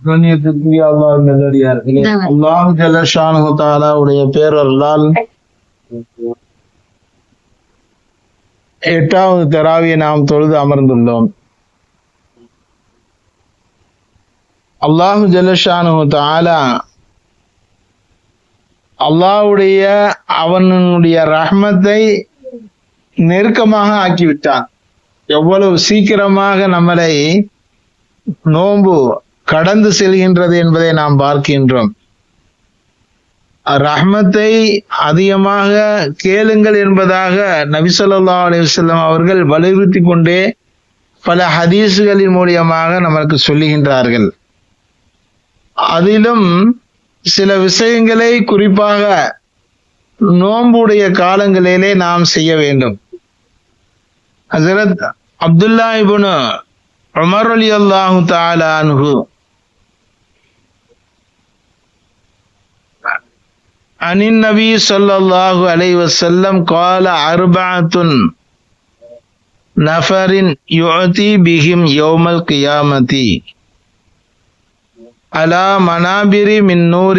கண்ணியத்திற்குரிய அல்லாஹ் நல்லடியார்களே அல்லாஹ் ஜல்லஷானு தாலாவுடைய பேரருளால் எட்டாவது தராவியை நாம் தொழுது அமர்ந்துள்ளோம் அல்லாஹு ஜல்லஷானு தாலா அல்லாஹ்வுடைய அவனுடைய ரஹ்மத்தை நெருக்கமாக ஆக்கிவிட்டான் எவ்வளவு சீக்கிரமாக நம்மளை நோன்பு கடந்து செல்கின்றது என்பதை நாம் பார்க்கின்றோம். ரஹ்மத்தை அதிகமாக கேளுங்கள் என்பதாக நபிசல்லா அலிவசல்லம் அவர்கள் வலியுறுத்தி கொண்டே பல ஹதீஸுகளின் மூலியமாக நமக்கு சொல்லுகின்றார்கள். அதிலும் சில விஷயங்களை குறிப்பாக நோன்புடைய காலங்களிலே நாம் செய்ய வேண்டும். ஹசரத் அப்துல்லா இபுனு عمر رضي الله تعالى عنه. عن النبي صلى الله عليه وسلم قال أربعة نفر يعطي بهم يوم القيامة. على منابر من نور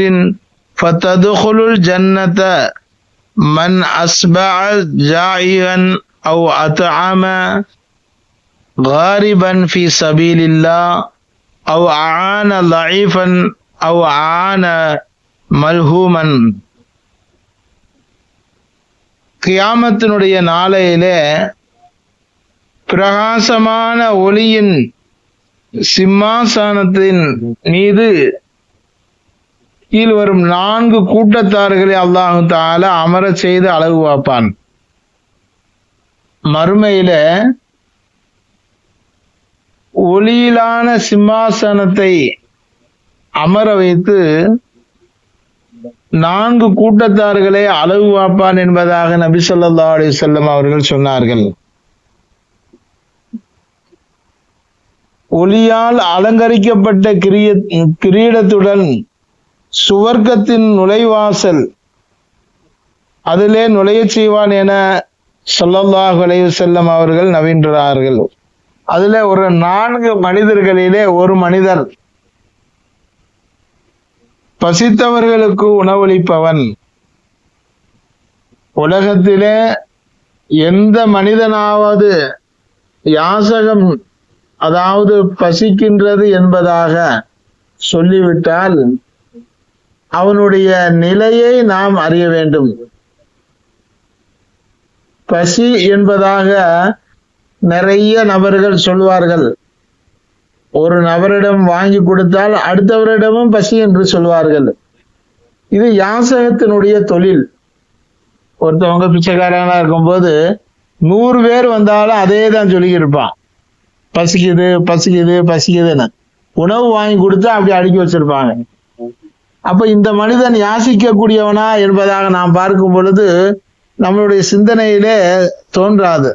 فتدخل الجنة. من أصبع جائعا أو أطعم غاربا في سبيل الله أو أعان ضعيفا أو أعان ملهوما கியாமத்தினுடைய நாளையிலே பிரகாசமான ஒளியின் சிம்மாசனத்தின் மீது கீழ் வரும் நான்கு கூட்டத்தார்களை அல்லாஹு தால அமர செய்து அழகு பார்ப்பான் மறுமையில ஒளியிலான சிம்மாசனத்தை அமர வைத்து நான்கு கூட்டத்தார்களை அளவு வாப்பான் என்பதாக நபி சொல்லா அலி செல்லம் அவர்கள் சொன்னார்கள். ஒளியால் அலங்கரிக்கப்பட்ட கிரிய கிரீடத்துடன் சுவர்க்கத்தின் நுழைவாசல் அதிலே நுழையச் செய்வான் என ஸல்லல்லாஹு அலைவு செல்லம் அவர்கள் நவீன்றார்கள் அதுல ஒரு நான்கு மனிதர்களிலே ஒரு மனிதர். பசித்தவர்களுக்கு உணவளிப்பவன். உலகத்திலே எந்த மனிதனாவது யாசகம் அதாவது பசிக்கின்றது என்பதாக சொல்லிவிட்டால் அவனுடைய நிலையை நாம் அறிய வேண்டும். பசி என்பதாக நிறைய நபர்கள் சொல்வார்கள். ஒரு நபரிடம் வாங்கி கொடுத்தால் அடுத்தவரிடமும் பசி என்று சொல்வார்கள். இது யாசகத்தினுடைய தொழில். ஒருத்தவங்க பிச்சைக்காரனா இருக்கும்போது நூறு பேர் வந்தாலும் அதே தான் சொல்லியிருப்பான் பசிக்குது பசிக்குது பசிக்குதுன்னு. உணவு வாங்கி கொடுத்து அப்படி அடுக்கி வச்சிருப்பாங்க. அப்ப இந்த மனிதன் யாசிக்கக்கூடியவனா என்பதாக நாம் பார்க்கும் பொழுது நம்மளுடைய சிந்தனையிலே தோன்றாது.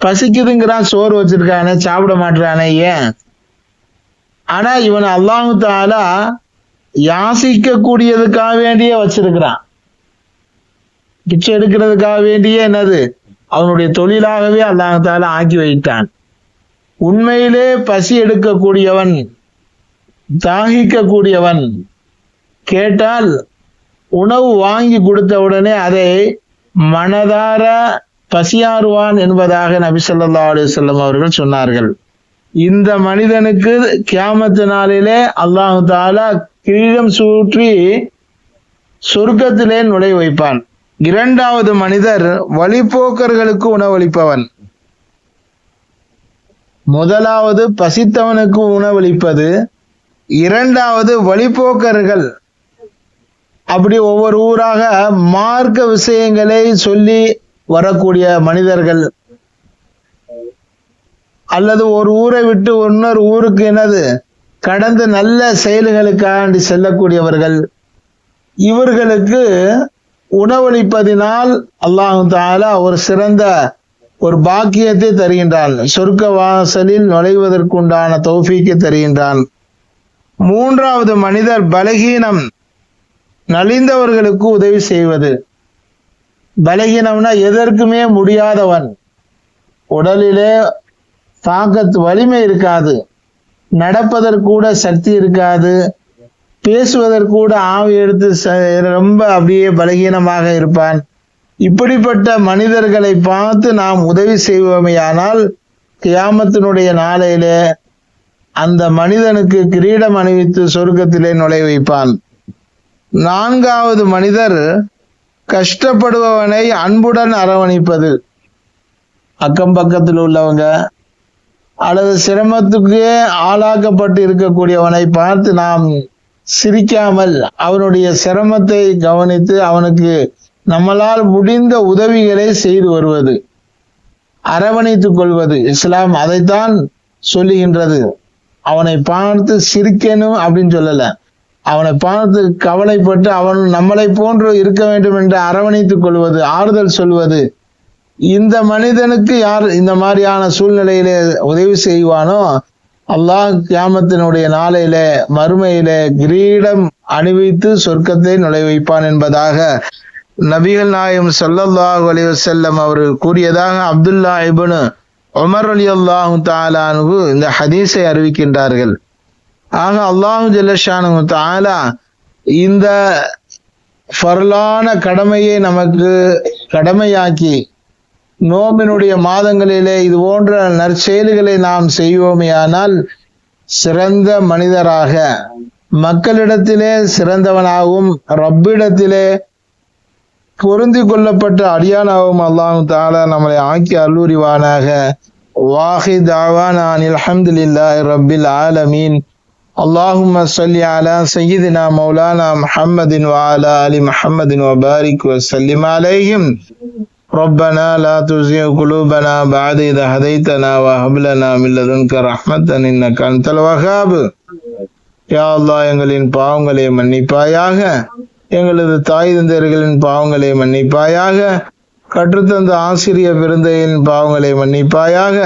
பசிக்குதுங்கிறான் சோறு வச்சிருக்கானே சாப்பிட மாட்டானே ஏன்? ஆனா இவன் அல்லாஹு தாலா யாசிக்க கூடியதுக்காக வேண்டியே வச்சிருக்கிறான். பிச்சை எடுக்கிறதுக்காக வேண்டியே என்னது? அவனுடைய தொழிலாகவே அல்லாஹு தாலா ஆக்கி வைத்தான். உண்மையிலே பசி எடுக்கக்கூடியவன் தாகிக்க கூடியவன் கேட்டால் உணவு வாங்கி கொடுத்த உடனே அதை மனதார பசியாறுவான் என்பதாக நபி சொல்லா அலுவலம் அவர்கள் சொன்னார்கள். இந்த மனிதனுக்கு கியாமத்து நாளிலே அல்லாஹு தாலா கிரீடம் சூற்றி சொர்க்கத்திலே நுழை வைப்பான். இரண்டாவது மனிதர் வழிபோக்கர்களுக்கு உணவளிப்பவன். முதலாவது பசித்தவனுக்கு உணவளிப்பது. இரண்டாவது வழிபோக்கர்கள் அப்படி ஒவ்வொரு ஊராக மார்க்க விஷயங்களை சொல்லி வரக்கூடிய மனிதர்கள். அல்லது ஒரு ஊரை விட்டு இன்னொரு ஊருக்கு என்னது? கடந்து நல்ல செயல்களுக்காண்டி செல்லக்கூடியவர்கள். இவர்களுக்கு உணவளிப்பதினால் அல்லாஹு தாலா ஒரு சிறந்த ஒரு பாக்கியத்தை தருகின்றான். சொர்க்க வாசலில் நுழைவதற்குண்டான தௌஃபீக்கை தருகின்றான். மூன்றாவது மனிதர் பலகீனம். நலிந்தவர்களுக்கு உதவி செய்வது. பலகீனம்னா எதற்குமே முடியாதவன். உடலிலே தாக்கத்து வலிமை இருக்காது. நடப்பதற்கூட சக்தி இருக்காது. பேசுவதற்கூட ஆவி எடுத்து ரொம்ப அப்படியே பலகீனமாக இருப்பான். இப்படிப்பட்ட மனிதர்களை பார்த்து நாம் உதவி செய்வோமையானால் கியாமத்தினுடைய நாளையிலே அந்த மனிதனுக்கு கிரீடம் அணிவித்து சொர்க்கத்திலே நுழை வைப்பான் நான்காவது மனிதர் கஷ்டப்படுபவனை அன்புடன் அரவணைப்பது. அக்கம் பக்கத்தில் உள்ளவங்க அல்லது சிரமத்துக்கு ஆளாக்கப்பட்டு இருக்கக்கூடியவனை பார்த்து நாம் சிரிக்காமல் அவனுடைய சிரமத்தை கவனித்து அவனுக்கு நம்மளால் முடிந்த உதவிகளை செய்து வருவது. அரவணைத்துக் கொள்வது. இஸ்லாம் அதைத்தான் சொல்லுகின்றது. அவனை பார்த்து சிரிக்கணும் அப்படின்னு சொல்லல. அவனை பார்த்து கவலைப்பட்டு அவன் நம்மளை போன்று இருக்க வேண்டும் என்று அரவணைத்துக் கொள்வது ஆறுதல் சொல்வது இந்த மனிதனுக்கு யார் இந்த மாதிரியான சூழ்நிலையிலே உதவி செய்வானோ அல்லாஹ் கியாமத்தினுடைய நாளையிலே மறுமையிலே கிரீடம் அணிவித்து சொர்க்கத்தை நுழை வைப்பான் என்பதாக நபிகள் நாயம் ஸல்லல்லாஹு அலிவசல்லம் அவர்கள் கூறியதாக அப்துல்லா இபனு உமர் அலி அல்லாஹு தாலானு இந்த ஹதீஸை அறிவிக்கின்றார்கள். ஆக அல்லாஹு ஜல்லஷானு தாலா இந்த ஃபர்லான கடமையை நமக்கு கடமையாக்கி நோம்பினுடைய மாதங்களிலே இது போன்ற நற்செயல்களை நாம் செய்வோமேயானால் சிறந்த மனிதராக மக்களிடத்திலே சிறந்தவனாகவும் ரப்பிடத்திலே பொருந்தி கொள்ளப்பட்ட அடியானாகவும் அல்லாஹு தாலா நம்மளை ஆக்கி அருள்வானாக வாஹி தாவான் அனில் அல்ஹம்துலில்லாஹி ரப்பில் ஆலமீன். اللهم صل على سيدنا مولانا محمد وعلى آل محمد وبارك وسلم عليهم ربنا لا تزغ قلوبنا بعد إذ هديتنا وهب لنا من لدنك رحمة إنك أنت الوهاب யா அல்லாஹ் எங்களின் பாவங்களை மன்னிப்பாயாக எங்களது தாய் தந்தையர்களின் பாவங்களை மன்னிப்பாயாக கற்றுத்தந்த ஆசிரிய பெருந்தையின் பாவங்களை மன்னிப்பாயாக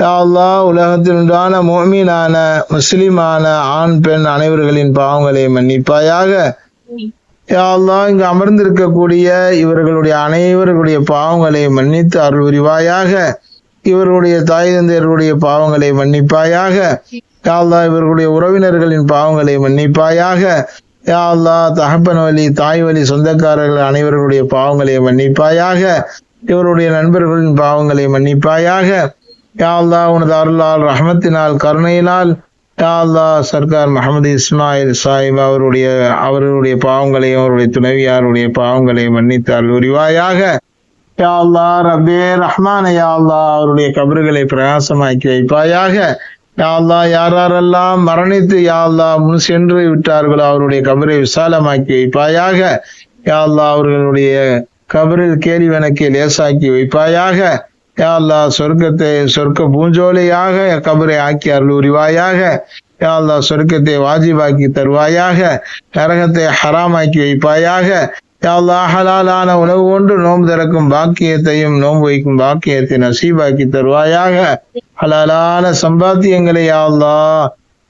யா அல்லாஹ் உலகத்தில் உண்டான மோமீனான முஸ்லிமான ஆண் பெண் அனைவர்களின் பாவங்களை மன்னிப்பாயாக. யா அல்லாஹ் இங்கு அமர்ந்திருக்கக்கூடிய இவர்களுடைய அனைவர்களுடைய பாவங்களை மன்னித்து அருள் புரிவாயாக. இவர்களுடைய தாய் தந்தையர்களுடைய பாவங்களை மன்னிப்பாயாக. யாழ்தா இவர்களுடைய உறவினர்களின் பாவங்களை மன்னிப்பாயாக. யாழ்தா தகப்பன் வழி தாய் வழி சொந்தக்காரர்கள் அனைவர்களுடைய பாவங்களை மன்னிப்பாயாக. இவருடைய நண்பர்களின் பாவங்களை மன்னிப்பாயாக. யா உனது அருளால் ரஹமத்தினால் கருணையினால் யா சர்க்கார் முகமது இஸ்மாயில் சாஹிப் அவருடைய அவர்களுடைய பாவங்களையும் அவருடைய துணைவியாருடைய பாவங்களையும் மன்னித்தால் உரிவாயாக யா அல்லாஹ் ரப்பே ரஹ்மான் யா அவருடைய கபறுகளை பிரகாசமாக்கி வைப்பாயாக. யா யாரெல்லாம் மரணித்து யா முன் சென்று விட்டார்களோ அவருடைய கபரை விசாலமாக்கி வைப்பாயாக. யா அவர்களுடைய கபரில் கேள்விவனக்கு லேசாக்கி வைப்பாயாக. யா அல்லா சொர்க்கத்தை சொர்க்க பூஞ்சோலையாக கபரை ஆக்கி அருள் உரிவாயாக யா அல்லா சொர்க்கத்தை வாஜிபாக்கி தருவாயாக. நரகத்தை ஹராமாக்கி வைப்பாயாக. யா ஹலாலான உணவு கொண்டு நோன்பு திறக்கும் பாக்கியத்தையும் நோன்பு வைக்கும் பாக்கியத்தை நசீபாக்கி தருவாயாக. ஹலாலான சம்பாத்தியங்களை யா அல்லா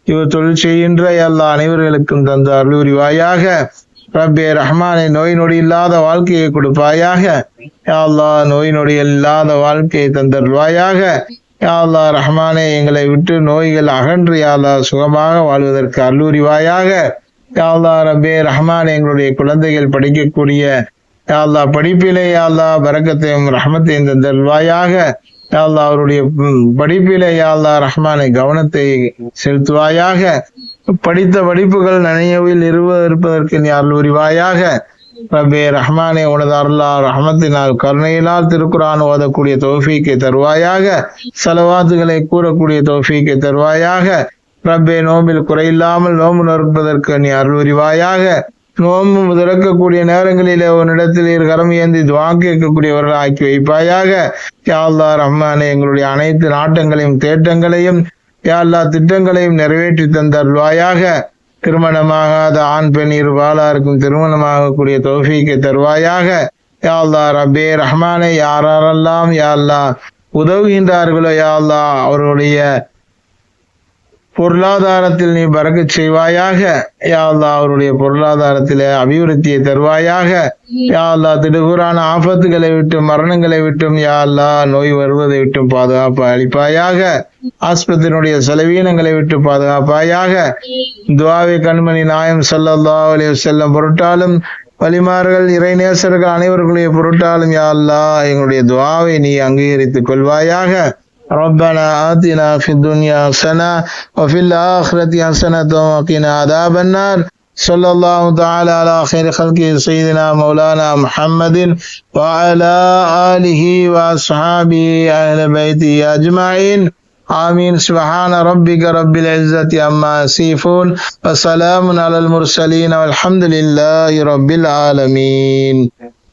இவர் தொழில் செய்கின்ற எல்லா அனைவர்களுக்கும் தந்த அருள் உரிவாயாக ரப்பே ரஹ்மானை நோய் நொடி இல்லாத வாழ்க்கையை கொடுப்பாயாக. யாழ்லா நோய் நொடி இல்லாத வாழ்க்கையை தந்தருள்வாயாக. யாழ்லா ரஹ்மானே எங்களை விட்டு நோய்கள் அகன்று யாழ்லா சுகமாக வாழ்வதற்கு அல்லூரிவாயாக யாழ்லா ரபே ரப்பே ரஹ்மானே எங்களுடைய குழந்தைகள் படிக்கக்கூடிய யாழ்லா படிப்பிலே யாழ்லா அல்லாஹ் பரக்கத்தையும் ரஹமத்தையும் தந்தருள்வாயாக. யாழ்லா அவருடைய படிப்பிலே யாழ்லா அல்லாஹ் ரஹ்மானை கவனத்தை செலுத்துவாயாக. படித்த படிப்புகள் நனையவில் இருவ இருப்பதற்கு நீ அருள் ரபே ரஹ்மானே உனது அருளா ரஹமத்தினால் கருணையினால் திருக்குறான் ஓதக்கூடிய தோஃபீக்கை தருவாயாக. செலவாத்துகளை கூறக்கூடிய தோஃபீக்கை தருவாயாக. ரப்பே நோம்பில் குறையில்லாமல் நோம்பு நறுப்பதற்கு நீ அருள் உரிவாயாக நோம்பு திறக்கக்கூடிய நேரங்களிலே உன்னிடத்தில் இரு கரம் ஏந்தி துவா கேட்கக்கூடியவர்கள் ஆக்கி வைப்பாயாக யாழ்லா ரஹ்மானே எங்களுடைய அனைத்து நாட்டங்களையும் தேட்டங்களையும் யாழ்லா திட்டங்களையும் நிறைவேற்றி தந்தருள்வாயாக. திருமணமாகாத ஆண் பெண் இரு பாலாருக்கும் திருமணமாகக்கூடிய தௌஃபீக்கை தருவாயாக. யாழ்லா ரபே ரஹ்மானே யாரெல்லாம் யாழ்லா உதவுகின்றார்களோ யாழ்லா அவருடைய அவர்களுடைய பொருளாதாரத்தில் நீ பறக்கச் செய்வாயாக. யாழ்லா அவருடைய பொருளாதாரத்திலே அபிவிருத்தியை தருவாயாக. யாழ்லா திடுகுறான ஆபத்துகளை விட்டும் மரணங்களை விட்டும் யாழ்லா நோய் வருவதை விட்டும் பாதுகாப்பு அளிப்பாயாக. ஆஸ்பத்திரியினுடைய செலவீனங்களை விட்டு பாதுகாப்பாயாக. துவாவை கண்மணி நாயம் ஸல்லல்லாஹு அலைஹி செல்லும் பொருட்டாலும் வலிமார்கள் இறைநேசர்கள் அனைவர்களுடைய பொருட்டாலும் யாழ்லா எங்களுடைய துவாவை நீ அங்கீகரித்துக் கொள்வாயாக. ربنا آتنا في الدنيا حسنة وفي الآخرة حسنة وقنا عذاب النار. صلى الله تعالى على خير خلقه سيدنا مولانا محمد وعلى آله وأصحابه أهل بيته أجمعين. آمين. سبحان ربك رب العزة عما يصفون وسلام على المرسلين والحمد لله رب العالمين.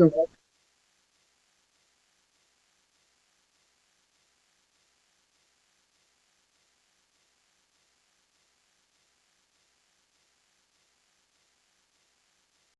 the